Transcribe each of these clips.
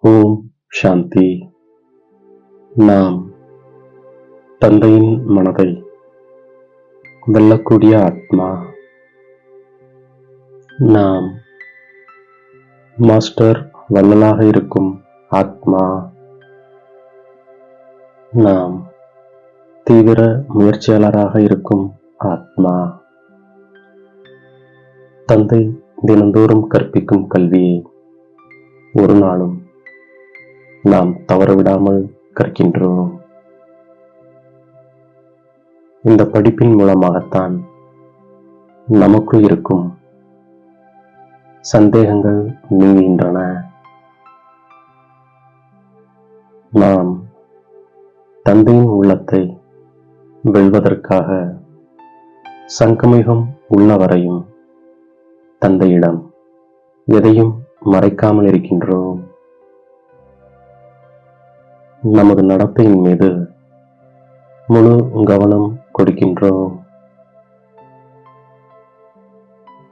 ஓம் சாந்தி. நாம் தந்தையின் மனதை வெல்லக்கூடிய ஆத்மா. நாம் மாஸ்டர் வள்ளலாக இருக்கும் ஆத்மா. நாம் தீவிர முயற்சியாளராக இருக்கும் ஆத்மா. தந்தை தினந்தோறும் கற்பிக்கும் கல்வியை ஒரு நாளும் நாம் தவறவிடாமல் கற்கின்றோம். இந்த படிப்பின் மூலமாகத்தான் நமக்குள் இருக்கும் சந்தேகங்கள் நீங்குகின்றன. நாம் தந்தையின் உள்ளத்தை வெல்வதற்காக சங்கமிகம் உள்ளவரையும் தந்தையிடம் எதையும் மறைக்காமல் இருக்கின்றோம். நமது நடத்தையின் மீது முழு கவனம் கொடுக்கின்றோம்.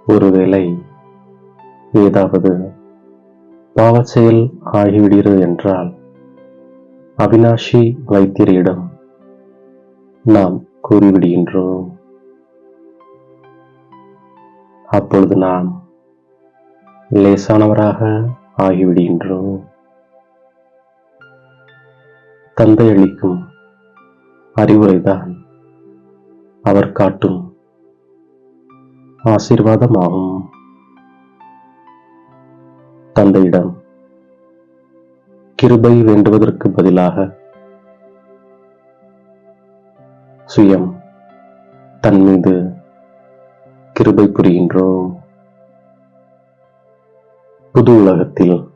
ஒருவேளை ஏதாவது பாவச்செயல் ஆகிவிடுகிறது என்றால் அவினாஷி வைத்தியரிடம் நாம் கூறிவிடுகின்றோம். அப்பொழுது நாம் லேசானவராக ஆகிவிடுகின்றோம். தந்தை அளிக்கும் அறிவுரைதான் அவர் காட்டும் ஆசீர்வாதமாகும். தந்தையிடம் கிருபை வேண்டுவதற்கு பதிலாக சுயம் தன் மீது கிருபை புரிகின்றோம். புது உலகத்தில்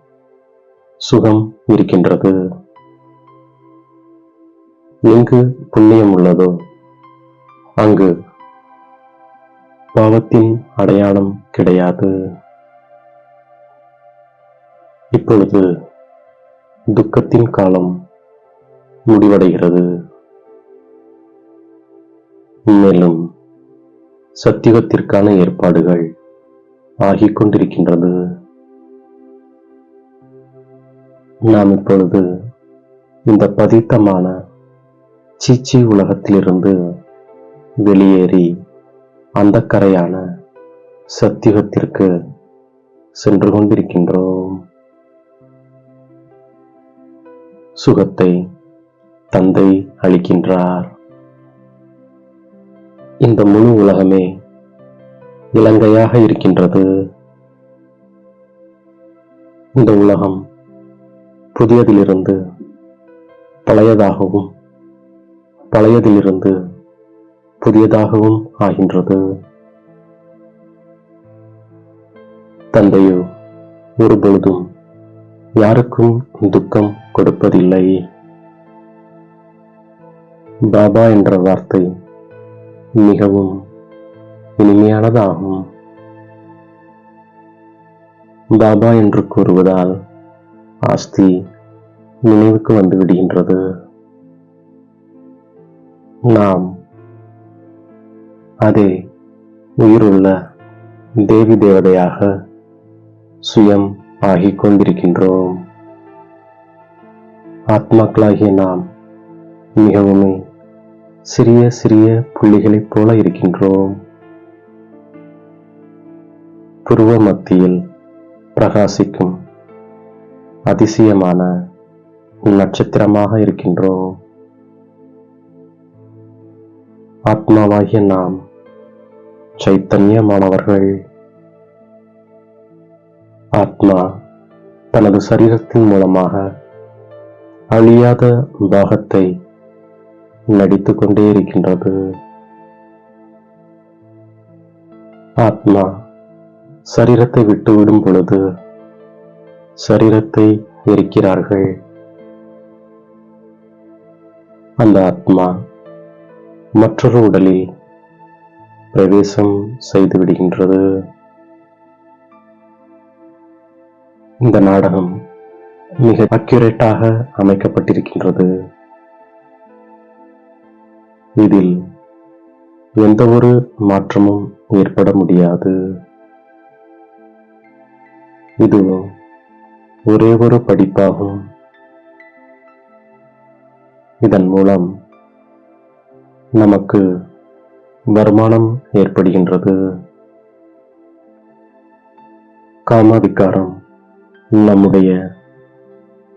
சுகம் இருக்கின்றது. எங்கு புண்ணியம் உள்ளதோ அங்கு பாவத்தின் அடையாளம் கிடையாது. இப்பொழுது துக்கத்தின் காலம் முடிவடைகிறது. மேலும் சத்தியத்திற்கான ஏற்பாடுகள் ஆகிக் கொண்டிருக்கின்றது. நாம் இப்பொழுது இந்த பதித்தமான சீச்சி உலகத்திலிருந்து வெளியேறி அந்த கரையான சத்தியுகத்திற்கு சென்று கொண்டிருக்கின்றோம். சுகத்தை தந்தை அளிக்கின்றார். இந்த முழு உலகமே இலங்கையாக இருக்கின்றது. இந்த உலகம் புதியதிலிருந்து பழையதாகவும் பழையதிலிருந்து புதியதாகவும் ஆகின்றது. தந்தையோ ஒருபொழுதும் யாருக்கும் துக்கம் கொடுப்பதில்லை. பாபா என்ற வார்த்தை மிகவும் இனிமையானதாகும். பாபா என்று கூறுவதால் ஆஸ்தி நினைவுக்கு வந்து விடுகின்றது. நாம் அதே உயிருள்ள தேவி தேவதையாக சுயம் ஆகிக் கொண்டிருக்கின்றோம். ஆத்மாக்களாகிய நாம் மிகவுமே சிறிய சிறிய புள்ளிகளைப் போல இருக்கின்றோம். புருவ மத்தியில் பிரகாசிக்கும் அதிசயமான நட்சத்திரமாக இருக்கின்றோம். ஆத்மாவாகிய நாம் சைத்தன்யமானவர்கள். ஆத்மா தனது சரீரத்தின் மூலமாக அழியாத பாகத்தை நடித்துக் கொண்டே இருக்கின்றது. ஆத்மா சரீரத்தை விட்டுவிடும் பொழுது சரீரத்தை எரிக்கிறார்கள் அந்த ஆத்மா மற்றொரு உடலில் பிரவேசம் செய்து விடுகின்றது இந்த நாடகம் மிக அக்யூரேட்டாக அமைக்கப்பட்டிருக்கின்றது. இதில் எந்த ஒரு மாற்றமும் ஏற்பட முடியாது. இது ஒரே ஒரு படிப்பாகும். இதன் மூலம் நமக்கு வருமானம் ஏற்படுகின்றது. காமாதிக்காரம் நம்முடைய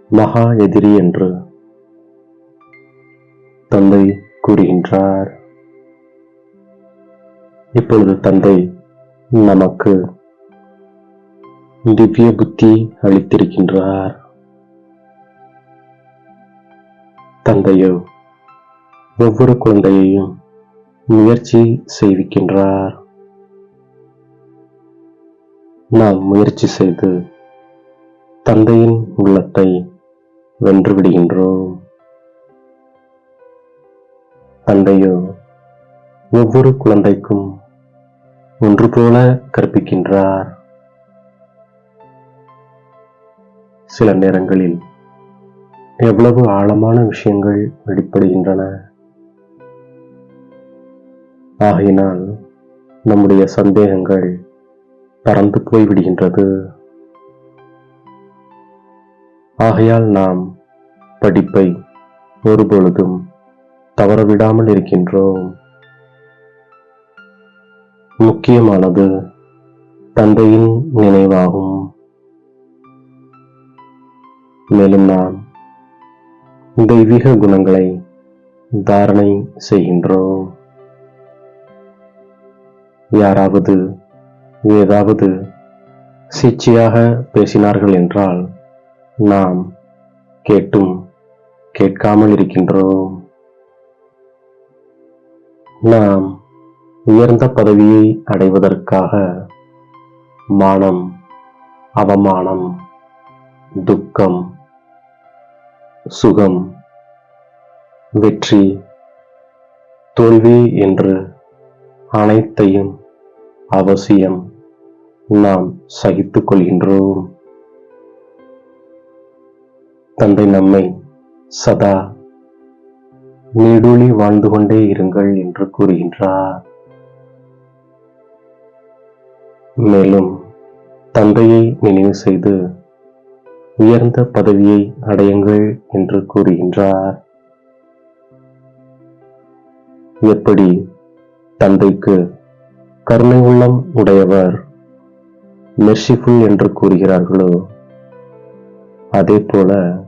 மகா எதிரி என்று தந்தை கூறுகின்றார். இப்பொழுது தந்தை நமக்கு திவ்ய புத்தி அளித்திருக்கின்றார். தந்தையோ ஒவ்வொரு குழந்தையையும் முயற்சி செய்விக்கின்றார். நாம் முயற்சி செய்து தந்தையின் உள்ளத்தை வென்று விடுகின்றோம். தந்தையோ ஒவ்வொரு குழந்தைக்கும் ஒன்று போல கற்பிக்கின்றார். சில நேரங்களில் எவ்வளவு ஆழமான விஷயங்கள் வெளிப்படுகின்றன. ஆகையினால் நம்முடைய சந்தேகங்கள் பறந்து போய் விடுகின்றது ஆகையால் நாம் படிப்பை ஒருபொழுதும் தவறவிடாமல் இருக்கின்றோம். முக்கியமானது தந்தையின் நினைவாகும். மேலும் நாம் தெய்வீக குணங்களை தாரணை செய்கின்றோம். யாராவது ஏதாவது சீச்சையாக பேசினார்கள் என்றால் நாம் கேட்டும் கேட்காமல் இருக்கின்றோம். நாம் உயர்ந்த பதவியை அடைவதற்காக மானம் அவமானம் துக்கம் சுகம் வெற்றி தோல்வி என்று அனைத்தையும் அவசியம் நாம் சகித்துக் கொள்கின்றோம். தந்தை நம்மை சதா நீடூழி வாழ்ந்து கொண்டே இருங்கள் என்று கூறுகின்றார். மேலும் தந்தையை நினைவு செய்து உயர்ந்த பதவியை அடையுங்கள் என்று கூறுகின்றார். எப்படி தந்தைக்கு கருணை உள்ளம் உடையவர். மெர்சிஃபுல் என்று கூறுகிறார்களோ? அதே போல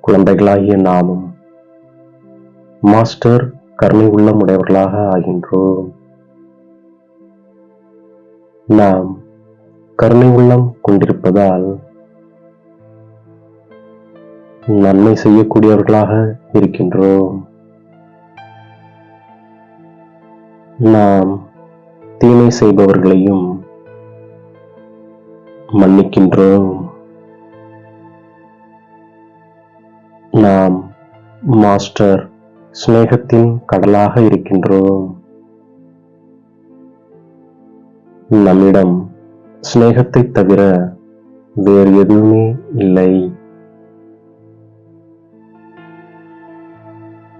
குழந்தைகளாகிய நாமும் மாஸ்டர் கருணை உள்ளம் உடையவர்களாக ஆகின்றோம். நாம் கருணை உள்ளம் கொண்டிருப்பதால் நன்மை செய்யக்கூடியவர்களாக இருக்கின்றோம். நாம் தீமை செய்பவர்களையும் மன்னிக்கின்றோம். நாம் மாஸ்டர் சிநேகத்தின் கடலாக இருக்கின்றோம். நம்மிடம் சிநேகத்தை தவிர வேறு எதுவுமே இல்லை.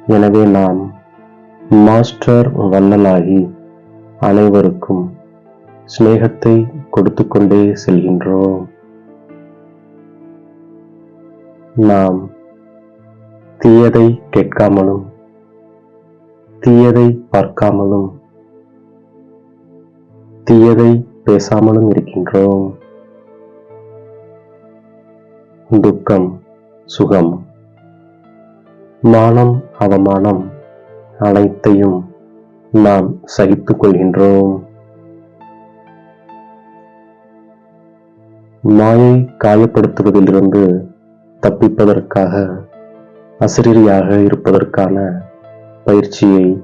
எனவே நாம் மாஸ்டர் வள்ளலாகி அனைவருக்கும் சிநேகத்தை கொடுத்து கொண்டே செல்கின்றோம். நாம் தீயதை கேட்காமலும் தீயதை பார்க்காமலும் தீயதை பேசாமலும் இருக்கின்றோம். துக்கம் சுகம் மானம் அவமானம் அனைத்தையும் நாம் சகித்துக் கொள்கின்றோம். மாயை காயப்படுத்துவதிலிருந்து தப்பிப்பதற்காக அசிரியாக இருப்பதற்கான பயிற்சியை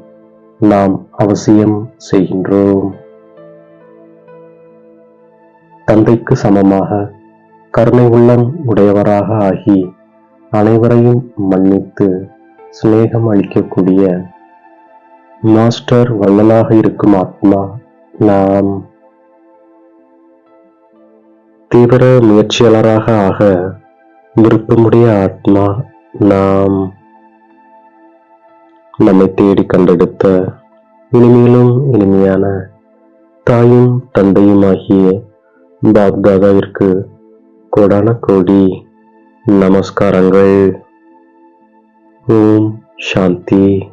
நாம் அவசியம் செய்கின்றோம். தந்தைக்கு சமமாக கருணை உள்ளம் உடையவராக ஆகி அனைவரையும் மன்னித்து சிநேகம் அளிக்கக்கூடிய மாஸ்டர் வள்ளலாக இருக்கும் ஆத்மா நாம் தீவிர முயற்சியாளராக ஆக விருப்பமுடைய ஆத்மா நாம் நம்மை தேடி கண்டெடுத்த இனிமையிலும் இனிமையான தாயும் தந்தையும் ஆகிய பாப்தாதாவிற்கு கோடான கோடி நமஸ்காரங்கள். ஓம் சாந்தி.